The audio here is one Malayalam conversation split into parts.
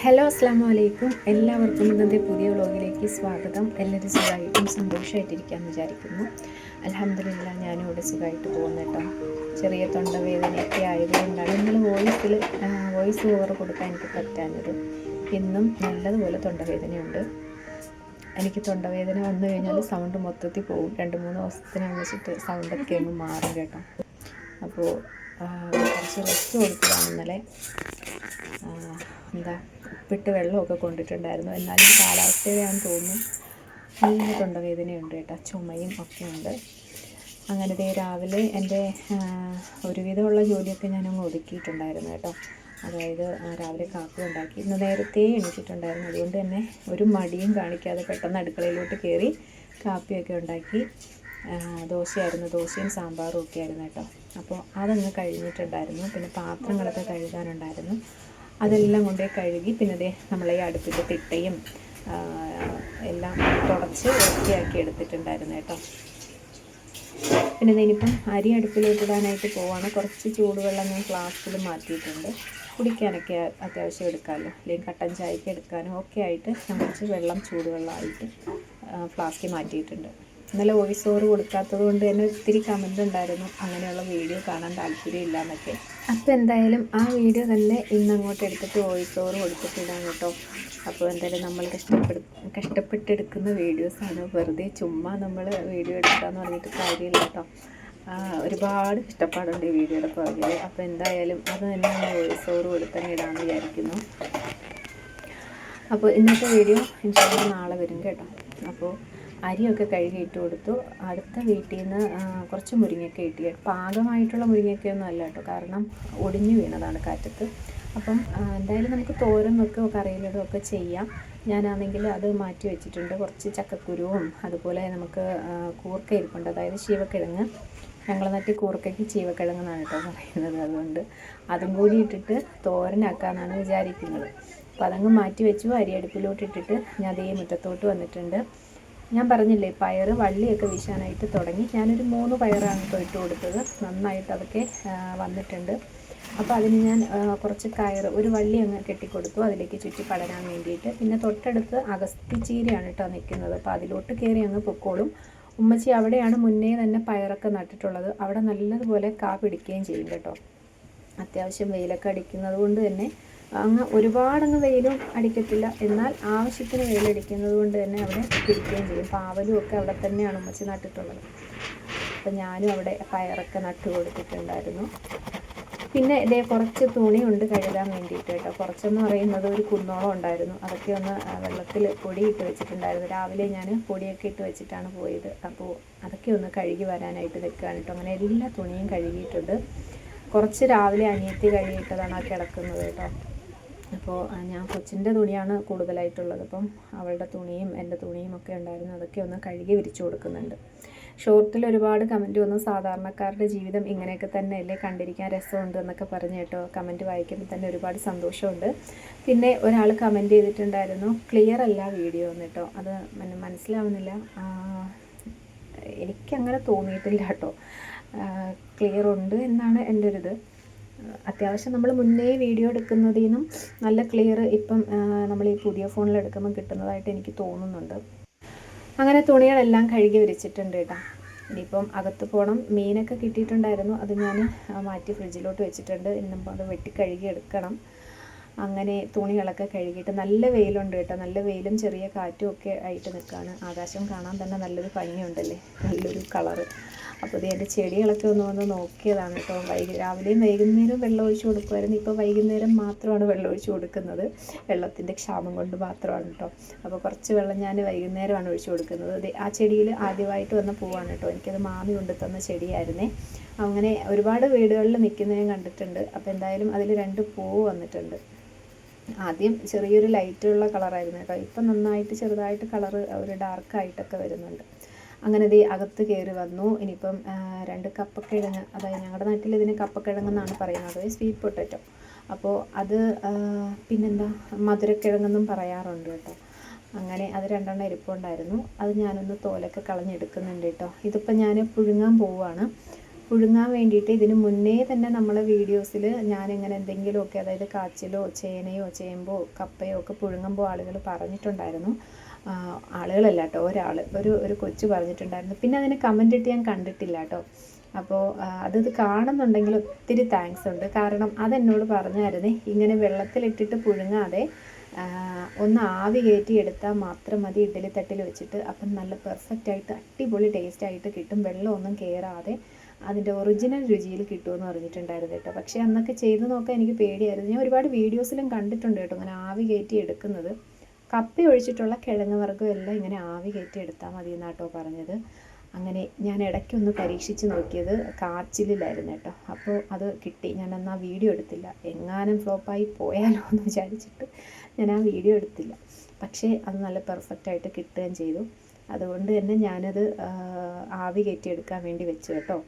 ഹലോ അസ്സാം വലൈക്കും എല്ലാവർക്കും ഇന്നത്തെ പുതിയ വ്ളോഗിലേക്ക് സ്വാഗതം. എല്ലാവരും സുഖമായിട്ടും സന്തോഷമായിട്ടിരിക്കാമെന്ന് വിചാരിക്കുന്നു. അലഹമില്ല ഞാനും ഇവിടെ സുഖമായിട്ട് പോകുന്നു കേട്ടോ. ചെറിയ തൊണ്ടവേദനയൊക്കെ ആയതുകൊണ്ടാണ്. നിങ്ങൾ വോയിസിൽ വോയിസ് ഓവർ കൊടുക്കാൻ എനിക്ക് പറ്റാഞ്ഞത്. ഇന്നും നല്ലതുപോലെ തൊണ്ടവേദനയുണ്ട്. എനിക്ക് തൊണ്ടവേദന വന്നു കഴിഞ്ഞാൽ സൗണ്ട് മൊത്തത്തിൽ പോകും. രണ്ട് മൂന്ന് ദിവസത്തിന് വെച്ചിട്ട് സൗണ്ടൊക്കെ അങ്ങ് മാറും കേട്ടോ. അപ്പോൾ കുറച്ച് റെസ്റ്റ് കൊടുത്തതാണ് ഇന്നലെ. എന്താ ഉപ്പിട്ട് വെള്ളമൊക്കെ കൊണ്ടിട്ടുണ്ടായിരുന്നു. എന്നാലും കാലാവസ്ഥയുടെയാണെന്ന് തോന്നുന്നു. നല്ല തൊണ്ടവേദനയുണ്ട് കേട്ടോ ചുമയും ഒക്കെ ഉണ്ട്. അങ്ങനെ ദേ രാവിലെ എന്റെ ഒരുവിധമുള്ള ജോലിയൊക്കെ ഞാനങ്ങ് ഒതുക്കിയിട്ടുണ്ടായിരുന്നു കേട്ടോ. അതായത് രാവിലെ കാപ്പി ഉണ്ടാക്കി. ഇന്ന് നേരത്തെ എണീച്ചിട്ടുണ്ടായിരുന്നു അതുകൊണ്ട് തന്നെ ഒരു മടിയും കാണിക്കാതെ പെട്ടെന്ന് അടുക്കളയിലോട്ട് കയറി കാപ്പിയൊക്കെ ഉണ്ടാക്കി. ദോശയായിരുന്നു. ദോശയും സാമ്പാറും ഒക്കെ ആയിരുന്നു കേട്ടോ. അപ്പോൾ അതങ്ങ് കഴിഞ്ഞിട്ടുണ്ടായിരുന്നു. പിന്നെ പാത്രങ്ങളൊക്കെ കഴുകാനുണ്ടായിരുന്നു. അതെല്ലാം കൊണ്ടേ കഴുകി പിന്നെ അതേ നമ്മളെ ഈ അടുപ്പിന്റെ തിട്ടയും എല്ലാം തുടച്ച് വൃത്തിയാക്കി എടുത്തിട്ടുണ്ടായിരുന്നു കേട്ടോ. പിന്നെ ഇനിയിപ്പം അരി അടുപ്പിലോട്ടിടാനായിട്ട് പോവാണ്. കുറച്ച് ചൂടുവെള്ളം ഞാൻ ഫ്ലാസ്കിൽ മാറ്റിയിട്ടുണ്ട്. കുടിക്കാനൊക്കെ അത്യാവശ്യം എടുക്കാമല്ലോ. അല്ലെങ്കിൽ കട്ടൻ ചായക്ക് എടുക്കാനും ഒക്കെ ആയിട്ട് ഞാൻ കുറച്ച് വെള്ളം ചൂടുവെള്ളമായിട്ട് ഫ്ലാസ്കിൽ മാറ്റിയിട്ടുണ്ട്. ഇന്നലെ വോയിസ് ഓവർ കൊടുക്കാത്തത് കൊണ്ട് തന്നെ ഒത്തിരി കമന്റ് ഉണ്ടായിരുന്നു. അങ്ങനെയുള്ള വീഡിയോ കാണാൻ താല്പര്യമില്ല എന്നൊക്കെ അപ്പോൾ എന്തായാലും ആ വീഡിയോ തന്നെ ഇന്ന് അങ്ങോട്ട് എടുത്തിട്ട് വോയിസ് ഓവർ കൊടുത്തിട്ടിടാം കേട്ടോ. അപ്പോൾ എന്തായാലും നമ്മൾ കഷ്ടപ്പെടു കഷ്ടപ്പെട്ടെടുക്കുന്ന വീഡിയോസാണ് വെറുതെ ചുമ്മാ നമ്മൾ വീഡിയോ എടുക്കാമെന്ന് പറഞ്ഞിട്ട് കാര്യമില്ല കേട്ടോ. ഒരുപാട് കഷ്ടപ്പാടുണ്ട് ഈ വീഡിയോയുടെ പുറകിൽ അപ്പോൾ എന്തായാലും അത് തന്നെ നമ്മൾ വോയിസ് ഓവർ കൊടുത്തന്നെ ഇടാമെന്ന് വിചാരിക്കുന്നു. അപ്പോൾ ഇന്നത്തെ വീഡിയോ ഇൻഷാല്ല നാളെ വരും കേട്ടോ. അപ്പോൾ അരിയൊക്കെ കഴുകി ഇട്ട് കൊടുത്തു. അടുത്ത വീട്ടിൽ നിന്ന് കുറച്ച് മുരിങ്ങയൊക്കെ ഇട്ടി പാകമായിട്ടുള്ള മുരിങ്ങയൊക്കെയൊന്നും അല്ല കേട്ടോ. കാരണം ഒടിഞ്ഞു വീണതാണ് കാറ്റത്ത്. അപ്പം എന്തായാലും നമുക്ക് തോരൻ വെക്കുകയോ കറിയിലിടുകയോ ഒക്കെ ചെയ്യാം. ഞാനാണെങ്കിൽ അത് മാറ്റി വെച്ചിട്ടുണ്ട്. കുറച്ച് ചക്കക്കുരുവും അതുപോലെ നമുക്ക് കൂർക്ക ഇരിപ്പുണ്ട് അതായത് ശീവക്കിഴങ്ങ് ഞങ്ങൾ നട്ടി കൂർക്കയ്ക്ക് ചീവക്കിഴങ്ങ് എന്നാണ് കേട്ടോ പറയുന്നത്. അതുകൊണ്ട് അതും കൂടി ഇട്ടിട്ട് തോരനാക്കാമെന്നാണ് വിചാരിക്കുന്നത്. അപ്പോൾ അതങ്ങ് മാറ്റി വെച്ചു. അരിയടുപ്പിലോട്ട് ഇട്ടിട്ട് ഞാൻ അതേ മുറ്റത്തോട്ട് വന്നിട്ടുണ്ട്. ഞാൻ പറഞ്ഞില്ലേ പയർ വള്ളിയൊക്കെ വീശാനായിട്ട് തുടങ്ങി. ഞാനൊരു മൂന്ന് പയറാണ് ഇപ്പോൾ ഇട്ട് കൊടുത്തത്. നന്നായിട്ട് അതൊക്കെ വന്നിട്ടുണ്ട്. അപ്പോൾ അതിന് ഞാൻ കുറച്ച് കയർ ഒരു വള്ളി അങ്ങ് കെട്ടിക്കൊടുത്തു. അതിലേക്ക് ചുറ്റി പടരാൻ വേണ്ടിയിട്ട്. പിന്നെ തൊട്ടടുത്ത് അഗസ്തി ചീരയാണ് കേട്ടോ നിൽക്കുന്നത്. അപ്പോൾ അതിലോട്ട് കയറി അങ്ങ് പൊക്കോളും. ഉമ്മച്ചി അവിടെയാണ് മുന്നേ തന്നെ പയറൊക്കെ നട്ടിട്ടുള്ളത്. അവിടെ നല്ലതുപോലെ കാ പിടിക്കുകയും ചെയ്യും കേട്ടോ. അത്യാവശ്യം വെയിലൊക്കെ അടിക്കുന്നത് കൊണ്ട് തന്നെ അങ്ങ് ഒരുപാടങ്ങ് വെയിലും അടിക്കത്തില്ല. എന്നാൽ ആവശ്യത്തിന് വെയിലടിക്കുന്നത് കൊണ്ട് തന്നെ അവിടെ പിടിക്കുകയും ചെയ്യും. പാവലും ഒക്കെ അവിടെ തന്നെയാണ് ഉമ്മച്ചി നട്ടിട്ടുള്ളത്. അപ്പം ഞാനും അവിടെ പയറൊക്കെ നട്ടു കൊടുത്തിട്ടുണ്ടായിരുന്നു. പിന്നെ ഇതേ കുറച്ച് തുണിയുണ്ട് കഴുകാൻ വേണ്ടിയിട്ട് കേട്ടോ. കുറച്ചെന്ന് പറയുന്നത് ഒരു കുന്നോളം ഉണ്ടായിരുന്നു. അതൊക്കെ ഒന്ന് വെള്ളത്തിൽ പൊടിയിട്ട് വെച്ചിട്ടുണ്ടായിരുന്നു. രാവിലെ ഞാൻ പൊടിയൊക്കെ ഇട്ട് വെച്ചിട്ടാണ് പോയത്. അപ്പോൾ അതൊക്കെ ഒന്ന് കഴുകി വരാനായിട്ട് നിൽക്കുകയാണ് കേട്ടോ. അങ്ങനെ എല്ലാ തുണിയും കഴുകിയിട്ടുണ്ട്. കുറച്ച് രാവിലെ അനിയത്തി കഴുകിയിട്ടതാണ് ആ കിടക്കുന്നത് കേട്ടോ. അപ്പോൾ ഞാൻ കൊച്ചിന്റെ തുണിയാണ് കൂടുതലായിട്ടുള്ളത്. അപ്പം അവളുടെ തുണിയും എന്റെ തുണിയും ഒക്കെ ഉണ്ടായിരുന്നു. അതൊക്കെ ഒന്ന് കഴുകി വിരിച്ചു കൊടുക്കുന്നുണ്ട്. ഷോർട്ടിൽ ഒരുപാട് കമന്റ് വന്നു. സാധാരണക്കാരുടെ ജീവിതം ഇങ്ങനെയൊക്കെ തന്നെ അല്ലേ കണ്ടിരിക്കാൻ രസമുണ്ട് എന്നൊക്കെ പറഞ്ഞു കേട്ടോ. കമന്റ് വായിക്കുമ്പോൾ തന്നെ ഒരുപാട് സന്തോഷമുണ്ട്. പിന്നെ ഒരാൾ കമന്റ് ചെയ്തിട്ടുണ്ടായിരുന്നു ക്ലിയർ അല്ല വീഡിയോ എന്ന് കേട്ടോ. അത് മനസ്സിലാവുന്നില്ല. എനിക്കങ്ങനെ തോന്നിയിട്ടില്ല കേട്ടോ. ക്ലിയർ ഉണ്ട് എന്നാണ് എന്റെ ഒരു ഇത് അത്യാവശ്യം നമ്മൾ മുന്നേ വീഡിയോ എടുക്കുന്നതിൽ നിന്നും നല്ല ക്ലിയർ ഇപ്പം നമ്മൾ ഈ പുതിയ ഫോണിൽ എടുക്കുമ്പോൾ കിട്ടുന്നതായിട്ട് എനിക്ക് തോന്നുന്നുണ്ട്. അങ്ങനെ തുണികളെല്ലാം കഴുകി വിരിച്ചിട്ടുണ്ട് കേട്ടോ ഇനിയിപ്പം അകത്ത് പോകണം മീനൊക്കെ കിട്ടിയിട്ടുണ്ടായിരുന്നു. അത് ഞാൻ മാറ്റി ഫ്രിഡ്ജിലോട്ട് വെച്ചിട്ടുണ്ട്. ഇന്നിപ്പോൾ അത് വെട്ടി കഴുകി എടുക്കണം. അങ്ങനെ തുണികളൊക്കെ കഴുകിയിട്ട് നല്ല വെയിലുണ്ട് കേട്ടോ. നല്ല വെയിലും ചെറിയ കാറ്റും ഒക്കെ ആയിട്ട് നിൽക്കുകയാണ് ആകാശം കാണാൻ തന്നെ നല്ലൊരു ഭംഗിയുണ്ടല്ലേ? നല്ലൊരു കളറ് അപ്പോൾ ഇത് എന്റെ ചെടികളൊക്കെ ഒന്ന് വന്ന് നോക്കിയതാണ് കേട്ടോ. വൈകി രാവിലെയും വൈകുന്നേരവും വെള്ളം ഒഴിച്ച് കൊടുക്കുമായിരുന്നു. ഇപ്പോൾ വൈകുന്നേരം മാത്രമാണ് വെള്ളം ഒഴിച്ച് കൊടുക്കുന്നത്. വെള്ളത്തിന്റെ ക്ഷാമം കൊണ്ട് മാത്രമാണ് കേട്ടോ. അപ്പോൾ കുറച്ച് വെള്ളം ഞാൻ വൈകുന്നേരമാണ് ഒഴിച്ച് കൊടുക്കുന്നത്. ആ ചെടിയിൽ ആദ്യമായിട്ട് വന്ന പൂവാണ് കേട്ടോ. എനിക്കത് മാമി കൊണ്ട് തന്ന ചെടിയായിരുന്നേ. അങ്ങനെ ഒരുപാട് വീടുകളിൽ നിൽക്കുന്നതും കണ്ടിട്ടുണ്ട്. അപ്പോൾ എന്തായാലും അതിൽ രണ്ട് പൂവ് വന്നിട്ടുണ്ട്. ആദ്യം ചെറിയൊരു ലൈറ്റുള്ള കളറായിരുന്നു കേട്ടോ. ഇപ്പം നന്നായിട്ട് ചെറുതായിട്ട് കളറ് ഒരു ഡാർക്കായിട്ടൊക്കെ വരുന്നുണ്ട്. അങ്ങനെ ദേ അകത്ത് കയറി വന്നു. ഇനിയിപ്പം രണ്ട് കപ്പക്കിഴങ്ങ് അതായത് ഞങ്ങളുടെ നാട്ടിൽ ഇതിന് കപ്പക്കിഴങ്ങെന്നാണ് പറയുന്നത്. സ്വീറ്റ് പൊട്ടറ്റോ അപ്പോൾ അത് പിന്നെന്താ? മധുരക്കിഴങ്ങെന്നും പറയാറുണ്ട് കേട്ടോ. അങ്ങനെ അത് രണ്ടെണ്ണം ഇരിപ്പുണ്ടായിരുന്നു. അത് ഞാനൊന്ന് തോലൊക്കെ കളഞ്ഞെടുക്കുന്നുണ്ട് കേട്ടോ. ഇതിപ്പോൾ ഞാൻ പുഴുങ്ങാൻ പോവുകയാണ് പുഴുങ്ങാൻ വേണ്ടിയിട്ട് ഇതിന് മുന്നേ തന്നെ നമ്മളെ വീഡിയോസിൽ ഞാനിങ്ങനെ എന്തെങ്കിലുമൊക്കെ അതായത് കാച്ചിലോ ചേനയോ ചേമ്പോ കപ്പയോ ഒക്കെ പുഴുങ്ങുമ്പോൾ ആളുകൾ പറഞ്ഞിട്ടുണ്ടായിരുന്നു. ആളുകളല്ല കേട്ടോ ഒരാൾ ഒരു ഒരു കൊച്ചു പറഞ്ഞിട്ടുണ്ടായിരുന്നു. പിന്നെ അതിന് കമന്റ് ഇട്ട് ഞാൻ കണ്ടിട്ടില്ല കേട്ടോ. അപ്പോൾ അതത് കാണുന്നുണ്ടെങ്കിൽ ഒത്തിരി താങ്ക്സ് ഉണ്ട്. കാരണം അതെന്നോട് പറഞ്ഞായിരുന്നേ ഇങ്ങനെ വെള്ളത്തിലിട്ടിട്ട് പുഴുങ്ങാതെ ഒന്ന് ആവി കയറ്റി എടുത്താൽ മാത്രം മതി ഇഡ്ഡലി തട്ടിൽ വെച്ചിട്ട്. അപ്പം നല്ല പെർഫെക്റ്റ് ആയിട്ട് അടിപൊളി ടേസ്റ്റ് ആയിട്ട് കിട്ടും. വെള്ളമൊന്നും കയറാതെ അതിന്റെ ഒറിജിനൽ രുചിയിൽ കിട്ടുമെന്ന് പറഞ്ഞിട്ടുണ്ടായിരുന്നു കേട്ടോ. പക്ഷേ അന്നൊക്കെ ചെയ്ത് നോക്കാൻ എനിക്ക് പേടിയായിരുന്നു. ഞാൻ ഒരുപാട് വീഡിയോസിലും കണ്ടിട്ടുണ്ട് കേട്ടോ അങ്ങനെ ആവി കയറ്റി എടുക്കുന്നത്. കപ്പി ഒഴിച്ചിട്ടുള്ള കിഴങ്ങ് വർഗം എല്ലാം ഇങ്ങനെ ആവി കയറ്റി എടുത്താൽ മതി എന്നാട്ടോ പറഞ്ഞത്. അങ്ങനെ ഞാൻ ഇടയ്ക്കൊന്ന് പരീക്ഷിച്ച് നോക്കിയത് കാച്ചിലിലായിരുന്നു കേട്ടോ. അപ്പോൾ അത് കിട്ടി. ഞാൻ അന്ന് ആ വീഡിയോ എടുത്തില്ല. എങ്ങാനും ഫ്ലോപ്പായി പോയാലോ എന്ന് വിചാരിച്ചിട്ട് ഞാൻ ആ വീഡിയോ എടുത്തില്ല. പക്ഷേ അത് നല്ല പെർഫെക്റ്റ് ആയിട്ട് കിട്ടുകയും ചെയ്തു. അതുകൊണ്ട് തന്നെ ഞാനത് ആവി കയറ്റി എടുക്കാൻ വേണ്ടി വെച്ചു കേട്ടോ.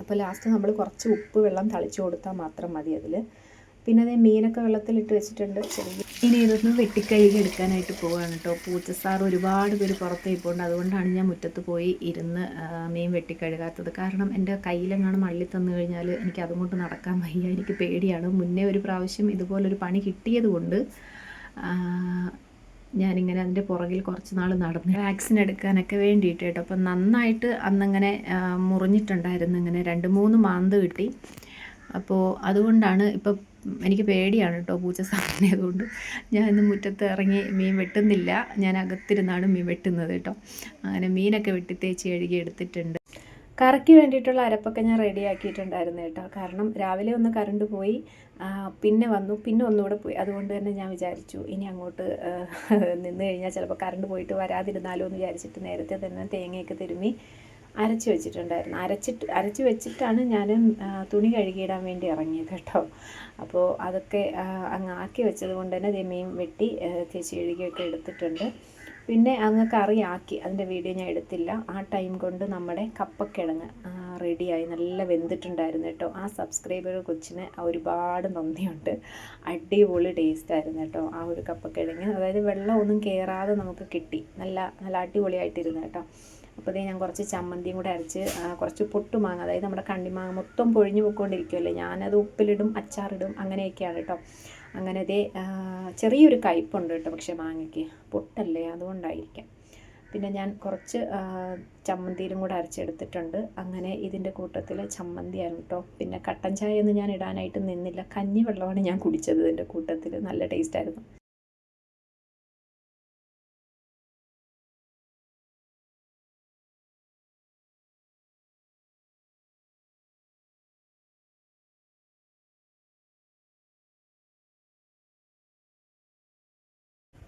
അപ്പോൾ ലാസ്റ്റ് നമ്മൾ കുറച്ച് ഉപ്പ് വെള്ളം തളിച്ചു കൊടുത്താൽ മാത്രം മതി അതിൽ. പിന്നെ അതേ മീനൊക്കെ വെള്ളത്തിലിട്ട് വെച്ചിട്ടുണ്ട്. ചെറിയ ഇനി ഇതൊന്ന് വെട്ടിക്കഴുകി എടുക്കാനായിട്ട് പോവുകയാണ് കേട്ടോ. പൂച്ചസാർ ഒരുപാട് പേര് പുറത്ത് പോകേണ്ട അതുകൊണ്ടാണ് ഞാൻ മുറ്റത്ത് പോയി ഇരുന്ന് മീൻ വെട്ടിക്കഴുകാത്തത്. കാരണം എന്റെ കയ്യിലെങ്ങാനും മള്ളി തന്നു കഴിഞ്ഞാൽ എനിക്ക് അതുകൊണ്ട് നടക്കാൻ വയ്യ. എനിക്ക് പേടിയാണ്. മുന്നേ ഒരു പ്രാവശ്യം ഇതുപോലൊരു പണി കിട്ടിയത് കൊണ്ട് ഞാനിങ്ങനെ അതിന്റെ പുറകിൽ കുറച്ച് നാൾ നടന്നു വാക്സിൻ എടുക്കാനൊക്കെ വേണ്ടിയിട്ട് കേട്ടോ. അപ്പം നന്നായിട്ട് അന്നങ്ങനെ മുറിഞ്ഞിട്ടുണ്ടായിരുന്നു. ഇങ്ങനെ രണ്ട് മൂന്ന് മാന്ത് കിട്ടി. അപ്പോൾ അതുകൊണ്ടാണ് ഇപ്പം എനിക്ക് പേടിയാണ് കേട്ടോ പൂച്ച സാധനമായതുകൊണ്ട്. ഞാൻ ഇന്ന് മുറ്റത്ത് ഇറങ്ങി മീൻ വെട്ടുന്നില്ല. ഞാൻ അകത്തിരുന്നാണ് മീൻ വെട്ടുന്നത് കേട്ടോ. അങ്ങനെ മീനൊക്കെ വെട്ടി തേച്ച് കഴുകി എടുത്തിട്ടുണ്ട്. കറിക്ക് വേണ്ടിയിട്ടുള്ള അരപ്പൊക്കെ ഞാൻ റെഡി ആക്കിയിട്ടുണ്ടായിരുന്നു കേട്ടോ. കാരണം രാവിലെ ഒന്ന് കറണ്ട് പോയി പിന്നെ വന്നു പിന്നെ ഒന്നുകൂടെ പോയി. അതുകൊണ്ട് തന്നെ ഞാൻ വിചാരിച്ചു ഇനി അങ്ങോട്ട് നിന്ന് കഴിഞ്ഞാൽ ചിലപ്പോൾ കറണ്ട് പോയിട്ട് വരാതിരുന്നാലോ എന്ന് വിചാരിച്ചിട്ട് നേരത്തെ തന്നെ തേങ്ങയൊക്കെ തിരുമ്മി അരച്ച് വെച്ചിട്ടുണ്ടായിരുന്നു. അരച്ചിട്ട് അരച്ച് വെച്ചിട്ടാണ് ഞാൻ തുണി കഴുകിയിടാൻ വേണ്ടി ഇറങ്ങിയത് കേട്ടോ. അപ്പോൾ അതൊക്കെ അങ്ങ് ആക്കി വെച്ചത് കൊണ്ട് തന്നെ ദേ വെട്ടി തേച്ച് കഴുകിയൊക്കെ എടുത്തിട്ടുണ്ട്. പിന്നെ അങ്ങ് കറിയാക്കി അതിന്റെ വീഡിയോ ഞാൻ എടുത്തില്ല. ആ ടൈം കൊണ്ട് നമ്മുടെ കപ്പക്കിഴങ്ങ് റെഡിയായി നല്ല വെന്തിട്ടുണ്ടായിരുന്നു കേട്ടോ. ആ സബ്സ്ക്രൈബർ കൊച്ചിന് ഒരുപാട് നന്ദിയുണ്ട്. അടിപൊളി ടേസ്റ്റ് ആയിരുന്നു കേട്ടോ ആ ഒരു കപ്പക്കിഴങ്ങ്. അതായത് വെള്ളമൊന്നും കയറാതെ നമുക്ക് കിട്ടി. നല്ല നല്ല അടിപൊളിയായിട്ടിരുന്നു കേട്ടോ. അപ്പോൾ ഇതേ ഞാൻ കുറച്ച് ചമ്മന്തിയും കൂടെ അരച്ച് കുറച്ച് പൊട്ടുമാങ്ങ അതായത് നമ്മുടെ കണ്ണിമാങ്ങ മൊത്തം പൊഴിഞ്ഞു പോയിക്കൊണ്ടിരിക്കുമല്ലേ ഞാനത് ഉപ്പിലിടും അച്ചാറിടും അങ്ങനെയൊക്കെയാണ് കേട്ടോ. അങ്ങനെ ഇതേ ചെറിയൊരു കയ്പുണ്ട് കേട്ടോ പക്ഷേ മാങ്ങയ്ക്ക്. പൊട്ടല്ലേ അതുകൊണ്ടായിരിക്കാം. പിന്നെ ഞാൻ കുറച്ച് ചമ്മന്തിയിലും കൂടെ അരച്ചെടുത്തിട്ടുണ്ട്. അങ്ങനെ ഇതിന്റെ കൂട്ടത്തിൽ ചമ്മന്തിയാണ് കേട്ടോ. പിന്നെ കട്ടൻ ചായ ഒന്നും ഞാൻ ഇടാനായിട്ട് നിന്നില്ല. കഞ്ഞി വെള്ളമാണ് ഞാൻ കുടിച്ചത് ഇതിന്റെ കൂട്ടത്തിൽ നല്ല ടേസ്റ്റായിരുന്നു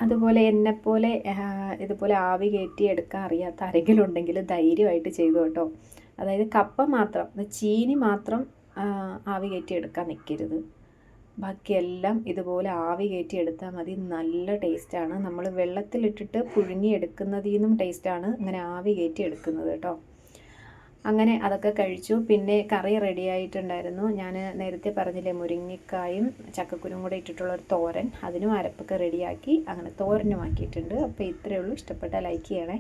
അതുപോലെ എന്നെപ്പോലെ ഇതുപോലെ ആവി കയറ്റി എടുക്കാൻ അറിയാത്ത ആരെങ്കിലും ഉണ്ടെങ്കിൽ ധൈര്യമായിട്ട് ചെയ്തു കേട്ടോ. അതായത് കപ്പ മാത്രം ചീനി മാത്രം ആവി കയറ്റി എടുക്കാൻ നിൽക്കരുത്. ബാക്കിയെല്ലാം ഇതുപോലെ ആവി കയറ്റി എടുത്താൽ മതി. നല്ല ടേസ്റ്റാണ് നമ്മൾ വെള്ളത്തിലിട്ടിട്ട് പുഴുങ്ങിയെടുക്കുന്നതിൽ നിന്നും ടേസ്റ്റാണ് ഇങ്ങനെ ആവി കയറ്റി എടുക്കുന്നത് കേട്ടോ. അങ്ങനെ അതൊക്കെ കഴിച്ചു. പിന്നെ കറി റെഡി ആയിട്ടുണ്ടായിരുന്നു. ഞാൻ നേരത്തെ പറഞ്ഞില്ലേ മുരിങ്ങക്കായും ചക്കക്കുരും കൂടെ ഇട്ടിട്ടുള്ള ഒരു തോരൻ. അതിനും അരപ്പൊക്കെ റെഡിയാക്കി അങ്ങനെ തോരനും ആക്കിയിട്ടുണ്ട്. അപ്പോൾ ഇത്രയേ ഉള്ളൂ. ഇഷ്ടപ്പെട്ടാൽ ലൈക്ക് ചെയ്യണേ.